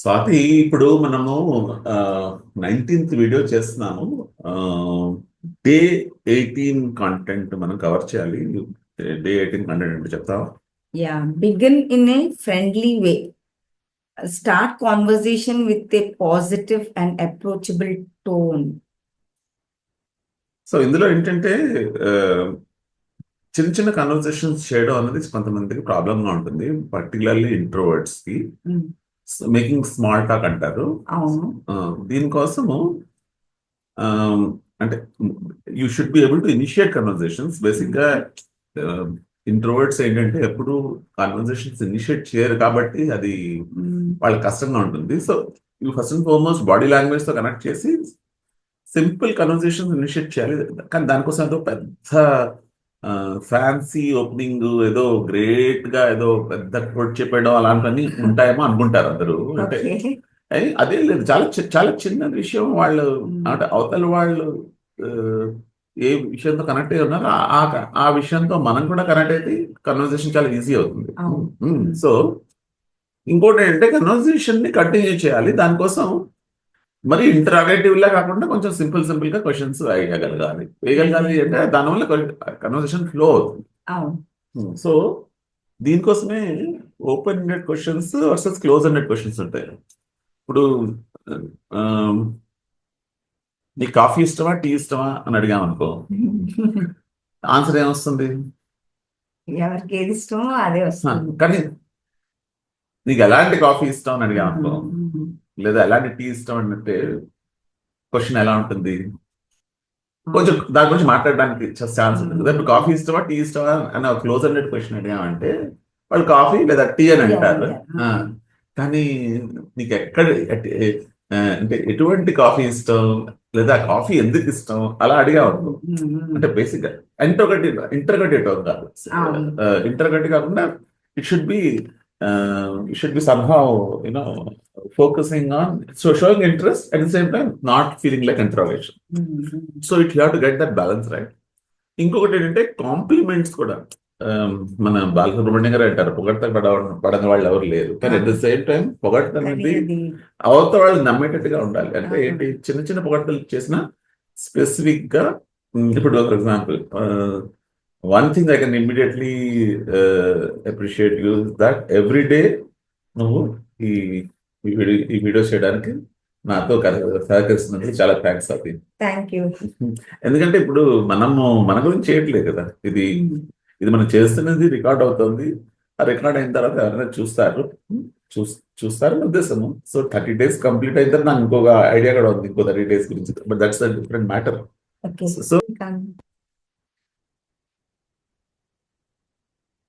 స్వాతి ఇప్పుడు మనము nineteenth video చేస్తున్నాము డే ఎయిటీన్ కంటెంట్ మనం కవర్ చేయాలి డే ఎయిటీన్ కంటెంట్ అంటే చెప్తావా Yeah, begin in a friendly way. Start conversation with a positive and approachable tone. So ఇందులో ఏంటంటే చిన్న చిన్న కన్వర్సేషన్స్ చేయడం అనేది కొంతమందికి ప్రాబ్లంగా ఉంటుంది పర్టికులర్లీ ఇంట్రోవర్డ్స్కి. మేకింగ్ స్మాల్ టాక్ అంటారు. అవును. దీనికోసము అంటే you should be able to initiate conversations బేసిక్గా ఇంట్రోవర్డ్స్ ఏంటంటే ఎప్పుడు కన్వర్జేషన్స్ ఇనిషియేట్ చేయరు కాబట్టి అది. వాళ్ళకి కష్టంగా ఉంటుంది. So you first and foremost body లాంగ్వేజ్తో connect చేసి సింపుల్ కన్వర్జేషన్ ఇనిషియేట్ చేయాలి. కానీ దానికోసం ఏదో పెద్ద ఫ్యాన్సీ ఓపెనింగ్ ఏదో గ్రేట్గా ఏదో పెద్ద కొట్ చెప్పడం అలాంటివన్నీ ఉంటాయేమో అనుకుంటారు అందరూ. అంటే అదే లేదు. చాలా చాలా చిన్న విషయం వాళ్ళు. అంటే అవతల వాళ్ళు ఏ విషయంతో కనెక్ట్ అయి ఉన్నారో ఆ- విషయంతో మనం కూడా కనెక్ట్ అయితే కన్వర్జేషన్ చాలా ఈజీ అవుతుంది. సో ఇంకోటి ఏంటంటే కన్వర్జేషన్ని కంటిన్యూ చేయాలి. దానికోసం మరి ఇంటరాగేటివ్ లా కాకుండా కొంచెం సింపుల్ సింపుల్గా క్వశ్చన్స్ వేయగలగాలి. వేయగలగాలి అంటే దానివల్ల కన్వర్జేషన్ ఫ్లో అవుతుంది. సో దీనికోసమే open ended questions versus close ended questions ఉంటాయి. ఇప్పుడు నీకు కాఫీ ఇష్టమా? టీ ఇష్టమా? అని అడిగాం అనుకో ఆన్సర్ ఏమొస్తుంది? ఎవరికి ఏది ఇష్టమో అదే వస్తుంది. కానీ నీకు ఎలాంటి కాఫీ ఇష్టం అని అడిగాం అనుకో Mm. లేదా ఎలాంటి టీ ఇష్టం అంటే క్వశ్చన్ ఎలా ఉంటుంది? కొంచెం దాని గురించి మాట్లాడడానికి ఛాన్స్ ఉంటుంది. కదా ఇప్పుడు కాఫీ ఇష్టమా టీ ఇష్టమా అని క్లోజ్ హండ్రెడ్ క్వశ్చన్ అడిగామంటే వాళ్ళు కాఫీ లేదా టీ అని అంటారు. కానీ నీకు ఎక్కడ అంటే ఎటువంటి కాఫీ ఇష్టం లేదా కాఫీ ఎందుకు ఇష్టం అలా అడిగావు Mm. అంటే బేసిక్గా ఇంటర్గేటివ్ ఇంటర్గేటివ్ కాదు. ఇంటర్గేటివ్ కాకుండా it should be it should be somehow you know focusing on so showing interest at the same time not feeling like intervention Mm. So it have to get that balance right ఇంకొకటి ఏంటంటే compliments కూడా మన బాలసుబ్రహ్మణ్యం గారు అంటారు పొగడత పడ పడని వాళ్ళు ఎవరు లేరు కానీ అట్ ద సేమ్ టైం పొగడత అనేది అది అవత వాళ్ళు నమ్మేటట్టుగా ఉండాలి అంటే. ఏంటి చిన్న చిన్న పొగడ్తలు చేసిన స్పెసిఫిక్గా ఇప్పుడు for example one thing I can immediately appreciate you that every day నువ్వు ఈ ఈ వీడియో ఈ వీడియో చేయడానికి నాతో సహకరిస్తున్నందుకు చాలా థ్యాంక్స్ అది థ్యాంక్ యూ ఎందుకంటే ఇప్పుడు మనము మన గురించి చేయట్లేదు కదా. ఇది. ఇది మనం చేస్తున్నది రికార్డ్ అవుతుంది. ఆ రికార్డ్ అయిన తర్వాత ఎవరైనా చూస్తారు చూస్ చూస్తారని ఉద్దేశము. సో థర్టీ డేస్ కంప్లీట్ అయిన తర్వాత నాకు ఇంకొక ఐడియా కూడా ఉంది ఇంకో థర్టీ డేస్ గురించి. But that's different matter so